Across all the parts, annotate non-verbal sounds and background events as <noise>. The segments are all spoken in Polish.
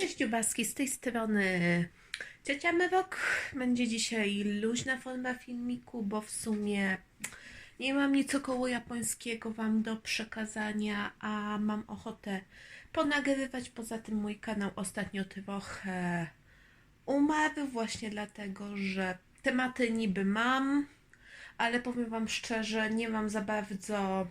Cześć Dziubaski, z tej strony Ciocia Mewok. Będzie dzisiaj luźna forma filmiku, bo w sumie nie mam nic około japońskiego Wam do przekazania, a mam ochotę ponagrywać. Poza tym mój kanał ostatnio trochę umarł właśnie dlatego, że tematy niby mam, ale powiem Wam szczerze, nie mam za bardzo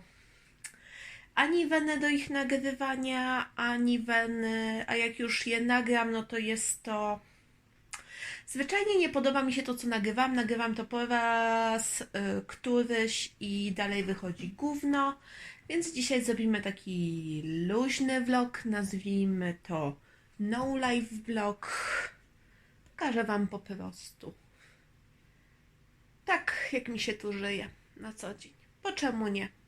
ani wenę do ich nagrywania, ani weny, a jak już je nagram, no to jest to. Zwyczajnie nie podoba mi się to, co nagrywam. Nagrywam to po raz y, któryś i dalej wychodzi gówno. Więc dzisiaj zrobimy taki luźny vlog, nazwijmy to no life vlog. Pokażę Wam po prostu. Tak, jak mi się tu żyje na co dzień. Po czemu nie?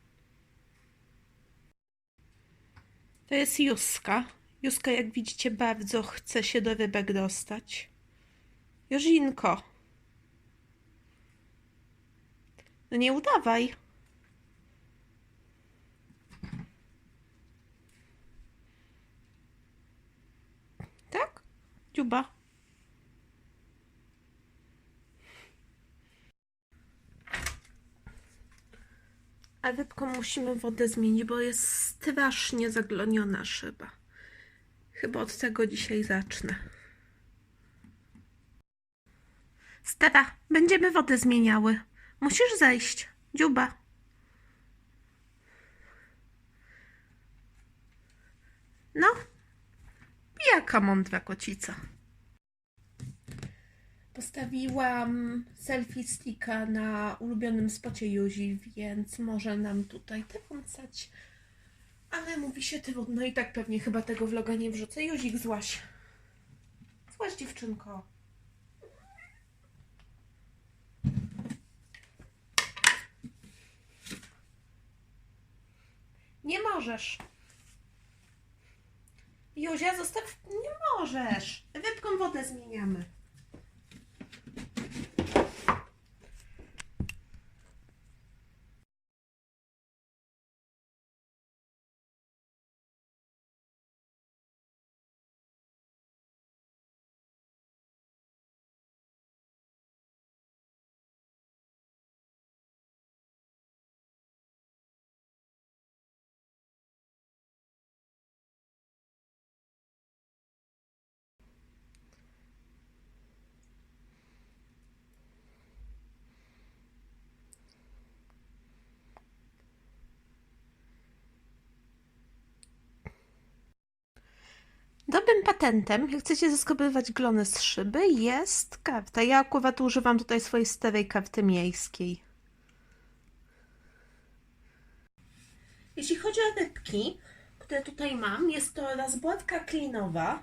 To jest Juska. Juska, jak widzicie, bardzo chce się do rybek dostać. Jożinko. No nie udawaj. Tak? Dziuba. A rybką musimy wodę zmienić, bo jest strasznie zagloniona szyba. Chyba od tego dzisiaj zacznę. Stara, będziemy wodę zmieniały. Musisz zejść. Dziuba. No, jaka mądra kocica. Postawiłam selfie sticka na ulubionym spocie Juzi, więc może nam tutaj trącać. Ale mówi się trudno i tak pewnie chyba tego vloga nie wrzucę. Juzik, złaś. Złaś dziewczynko. Nie możesz. Juzia, zostaw... Nie możesz. Rybką wodę zmieniamy. Dobrym patentem, jak chcecie zeskobrywać glony z szyby, jest karta. Ja akurat używam tutaj swojej starej karty miejskiej. Jeśli chodzi o rybki, które tutaj mam, jest to rozbładka klinowa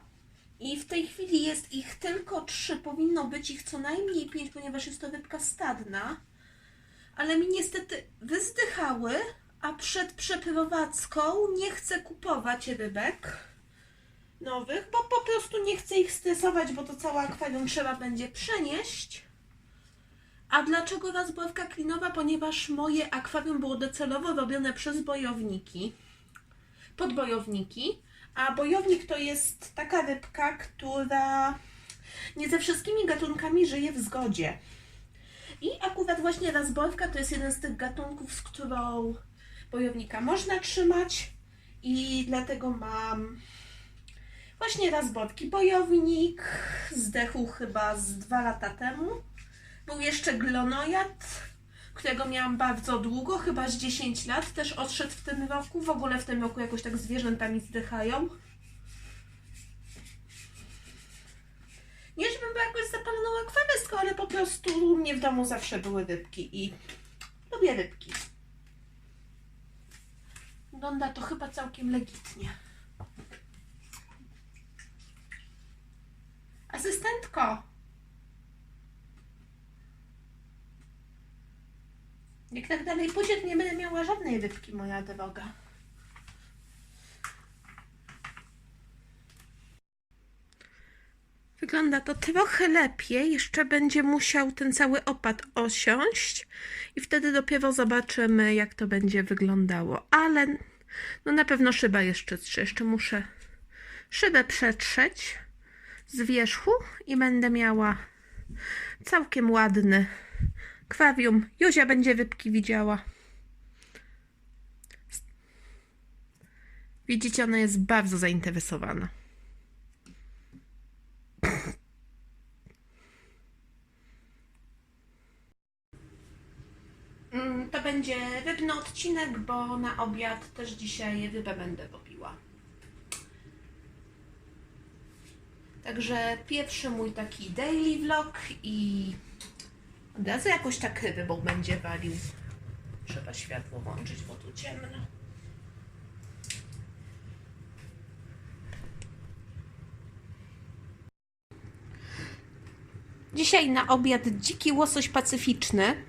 i w tej chwili jest ich tylko trzy. Powinno być ich co najmniej pięć, ponieważ jest to rybka stadna, ale mi niestety wyzdychały, a przed przeprowadzką nie chcę kupować rybek nowych, bo po prostu nie chcę ich stresować, bo to całe akwarium trzeba będzie przenieść. A dlaczego rozbławka klinowa? Ponieważ moje akwarium było docelowo robione przez bojowniki, podbojowniki, a bojownik to jest taka rybka, która nie ze wszystkimi gatunkami żyje w zgodzie. I akurat właśnie rozbławka to jest jeden z tych gatunków, z którą bojownika można trzymać i dlatego mam Właśnie razbotki. Bojownik zdechł chyba z dwa lata temu. Był jeszcze glonojad, którego miałam bardzo długo, chyba z 10 lat. Też odszedł w tym roku. W ogóle w tym roku jakoś tak zwierzętami zdychają. Nie, żebym była jakoś zapaloną akwarystką, ale po prostu u mnie w domu zawsze były rybki i lubię rybki. Wygląda to chyba całkiem legitnie. Asystentko! Jak tak dalej pójdzie, to nie będę miała żadnej rybki, moja droga. Wygląda to trochę lepiej. Jeszcze będzie musiał ten cały opad osiąść i wtedy dopiero zobaczymy, jak to będzie wyglądało. Ale no na pewno szyba jeszcze, jeszcze muszę szybę przetrzeć z wierzchu i będę miała całkiem ładny kwarium. Józia będzie rybki widziała. Widzicie, ona jest bardzo zainteresowana. Mm, To będzie rybny odcinek, bo na obiad też dzisiaj rybę będę robiła. Także pierwszy mój taki daily vlog i od razu jakoś tak rybą będzie walił. Trzeba światło włączyć, bo tu ciemno. Dzisiaj na obiad dziki łosoś pacyficzny.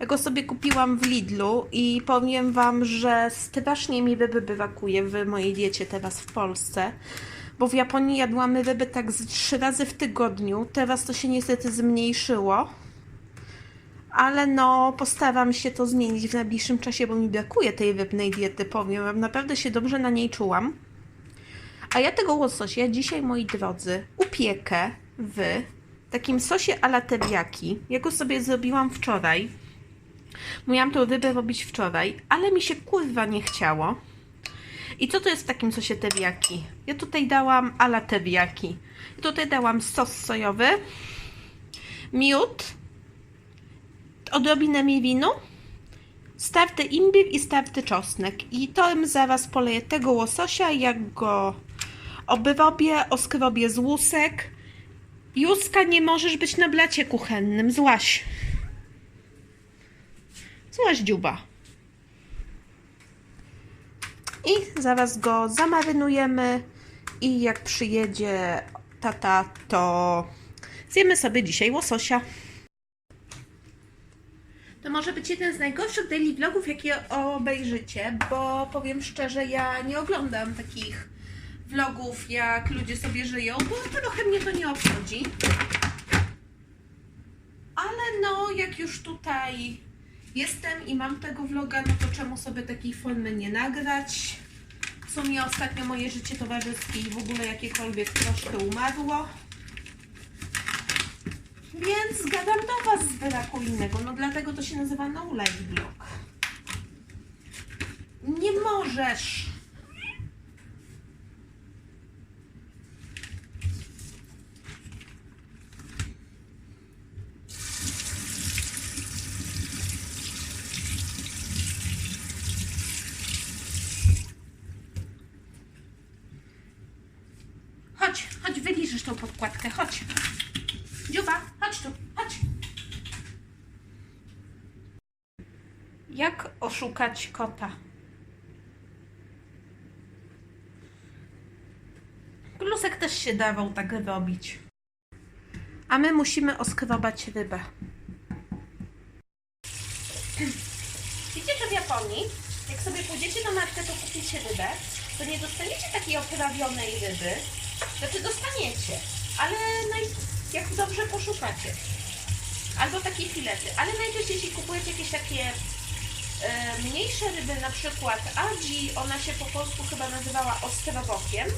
Ja go sobie kupiłam w Lidlu i powiem Wam, że strasznie mi ryby brakuje w mojej diecie teraz w Polsce. Bo w Japonii jadłam ryby tak z trzy razy w tygodniu. Teraz to się niestety zmniejszyło. Ale no, postaram się to zmienić w najbliższym czasie, bo mi brakuje tej rybnej diety, powiem Wam. Naprawdę się dobrze na niej czułam. A ja tego łososia dzisiaj, moi drodzy, upiekę w takim sosie ala teriyaki. Ja go sobie zrobiłam wczoraj. Miałam tą rybę robić wczoraj, ale mi się kurwa nie chciało. I co to jest w takim sosie teriyaki? Ja tutaj dałam ala teriyaki. Tutaj dałam sos sojowy, miód, odrobinę miwinu, starty imbir i starty czosnek. I to zaraz poleję tego łososia, jak go obrobię, oskrobię z łusek. Józka, nie możesz być na blacie kuchennym, złaś. Złaś dziuba. I zaraz go zamarynujemy i jak przyjedzie tata, to zjemy sobie dzisiaj łososia. To może być jeden z najgorszych daily vlogów, jakie obejrzycie, bo powiem szczerze, ja nie oglądam takich vlogów, jak ludzie sobie żyją, bo trochę mnie to nie obchodzi. Ale no, jak już tutaj jestem i mam tego vloga, no to czemu sobie takiej formy nie nagrać? W sumie ostatnio moje życie towarzyskie i w ogóle jakiekolwiek troszkę umarło. Więc gadam do Was z braku innego, no dlatego to się nazywa no life vlog. Nie możesz! Chodź, wyliżysz tą podkładkę, chodź. Dziuba, chodź tu, chodź. Jak oszukać kota? Klusek też się dawał tak robić. A my musimy oskrobać rybę. Wiecie, że w Japonii, jak sobie pójdziecie do marketu kupicie rybę, to nie dostaniecie takiej oprawionej ryby. Znaczy dostaniecie, ale naj... jak dobrze poszukacie. Albo takie filety. Ale najczęściej jeśli kupujecie jakieś takie e, mniejsze ryby, na przykład aji, ona się po polsku chyba nazywała ostrobokiem,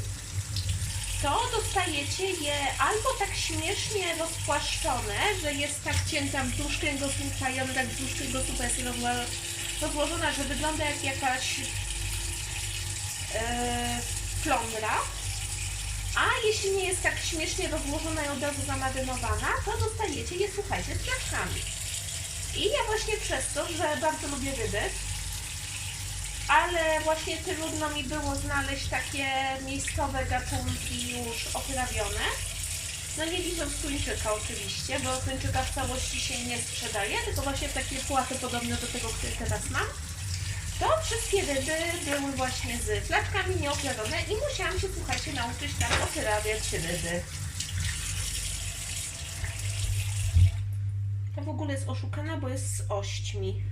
to dostajecie je albo tak śmiesznie rozpłaszczone, że jest tak cięta wzdłuż kręgosłupa i ona tak wzdłuż kręgosłupa jest rozłożona, że wygląda jak jakaś e, flądra. A jeśli nie jest tak śmiesznie rozłożona i od razu zamarynowana, to dostajecie je, słuchajcie, z flaszkami. I ja właśnie przez to, że bardzo lubię ryby, ale właśnie trudno mi było znaleźć takie miejscowe gatunki już oprawione. No nie licząc tuńczyka oczywiście, bo tuńczyka w całości się nie sprzedaje, tylko właśnie takie płaty podobne do tego, który teraz mam. To wszystkie ryby były właśnie z flaczkami nieoprawione i musiałam się, słuchajcie, nauczyć tam oprawiać ryby. To w ogóle jest oszukana, bo jest z ośćmi.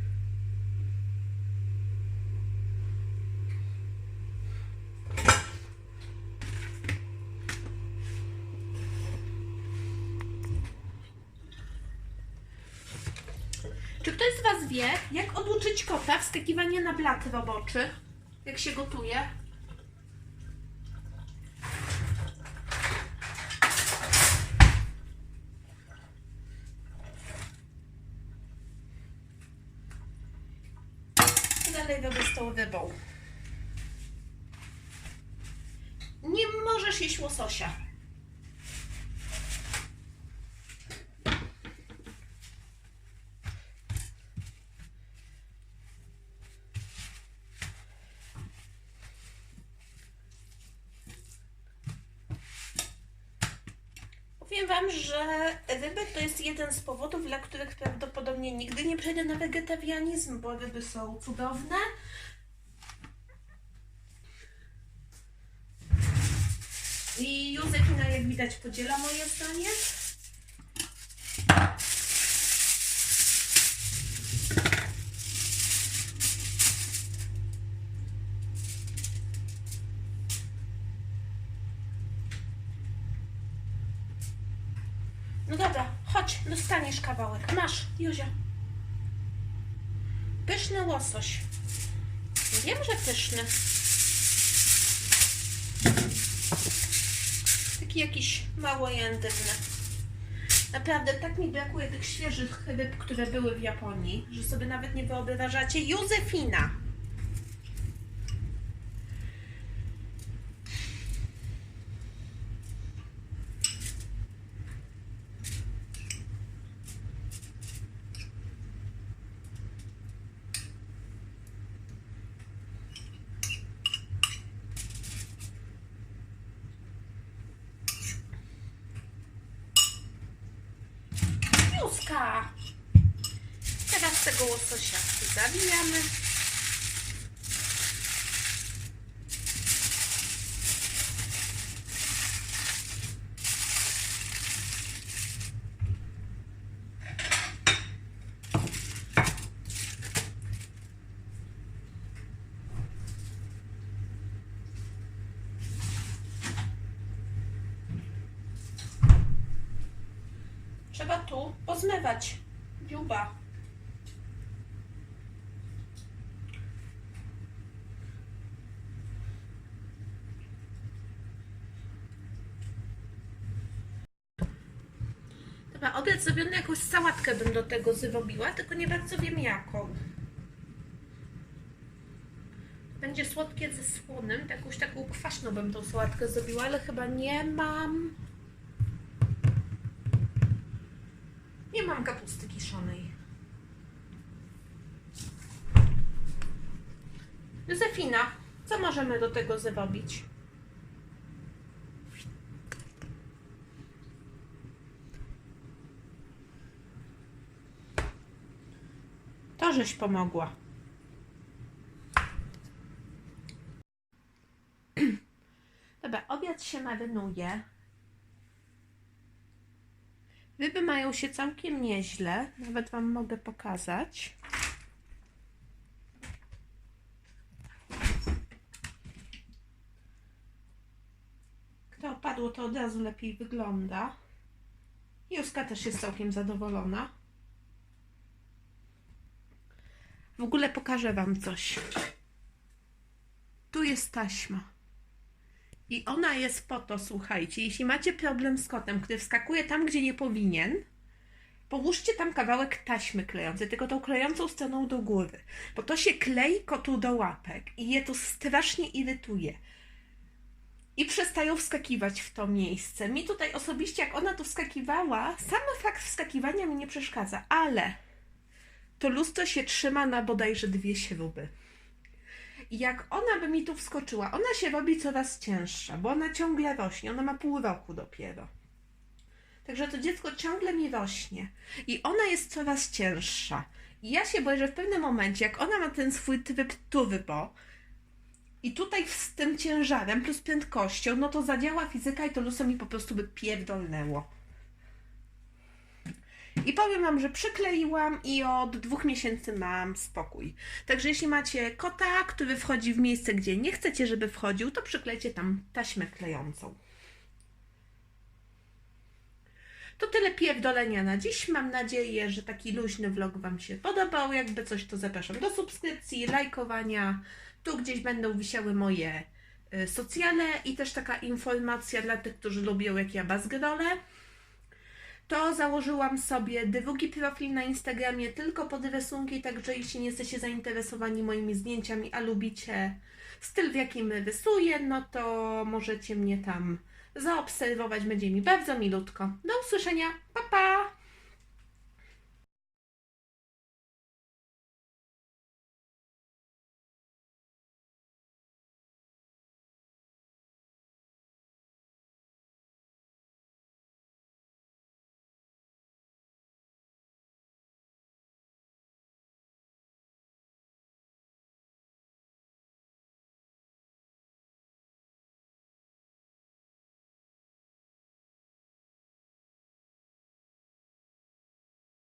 Jak oduczyć kota wskakiwania na blaty roboczy, jak się gotuje? Dalej robię z tą rybą. Nie możesz jeść łososia. Wam, że ryby to jest jeden z powodów, dla których prawdopodobnie nigdy nie przejdę na wegetarianizm, bo ryby są cudowne. I Józefina, jak widać, podziela moje zdanie. Dostaniesz kawałek. Masz, Józia. Pyszny łosoś. Wiem, że pyszny. Taki jakiś mało jędrny. Naprawdę tak mi brakuje tych świeżych ryb, które były w Japonii, że sobie nawet nie wyobrażacie. Józefina! Józka! Teraz tego łososia zawijamy. Trzeba tu pozmywać dziuba. Dobra, obiad zrobiony, jakąś sałatkę bym do tego zrobiła, tylko nie bardzo wiem jaką. Będzie słodkie ze słonym, jakąś taką kwaśną bym tą sałatkę zrobiła, ale chyba nie mam. Nie mam kapusty kiszonej. Józefina, co możemy do tego zrobić? To żeś pomogła. <clears throat> Dobra, obiad się marynuje. Ryby mają się całkiem nieźle. Nawet Wam mogę pokazać. Kto opadło, to od razu lepiej wygląda. Józka też jest całkiem zadowolona. W ogóle pokażę Wam coś. Tu jest taśma. I ona jest po to, słuchajcie, jeśli macie problem z kotem, który wskakuje tam, gdzie nie powinien, połóżcie tam kawałek taśmy klejącej, tylko tą klejącą stroną do góry, bo to się klei kotu do łapek i je to strasznie irytuje. I przestają wskakiwać w to miejsce. Mi tutaj osobiście, jak ona tu wskakiwała, sam fakt wskakiwania mi nie przeszkadza, ale to lustro się trzyma na bodajże dwie śruby. I jak ona by mi tu wskoczyła, ona się robi coraz cięższa, bo ona ciągle rośnie, ona ma pół roku dopiero. Także to dziecko ciągle mi rośnie i ona jest coraz cięższa. I ja się boję, że w pewnym momencie, jak ona ma ten swój tryb turbo i tutaj z tym ciężarem plus prędkością, no to zadziała fizyka i to lustro mi po prostu by pierdolnęło. I powiem Wam, że przykleiłam i od dwóch miesięcy mam spokój. Także jeśli macie kota, który wchodzi w miejsce, gdzie nie chcecie, żeby wchodził, to przyklejcie tam taśmę klejącą. To tyle pierdolenia na dziś. Mam nadzieję, że taki luźny vlog Wam się podobał. Jakby coś, to zapraszam do subskrypcji, lajkowania. Tu gdzieś będą wisiały moje y, socjale i też taka informacja dla tych, którzy lubią, jak ja bazgrolę. To założyłam sobie drugi profil na Instagramie tylko pod rysunki, także jeśli nie jesteście zainteresowani moimi zdjęciami, a lubicie styl, w jakim rysuję, no to możecie mnie tam zaobserwować, będzie mi bardzo milutko. Do usłyszenia, pa pa!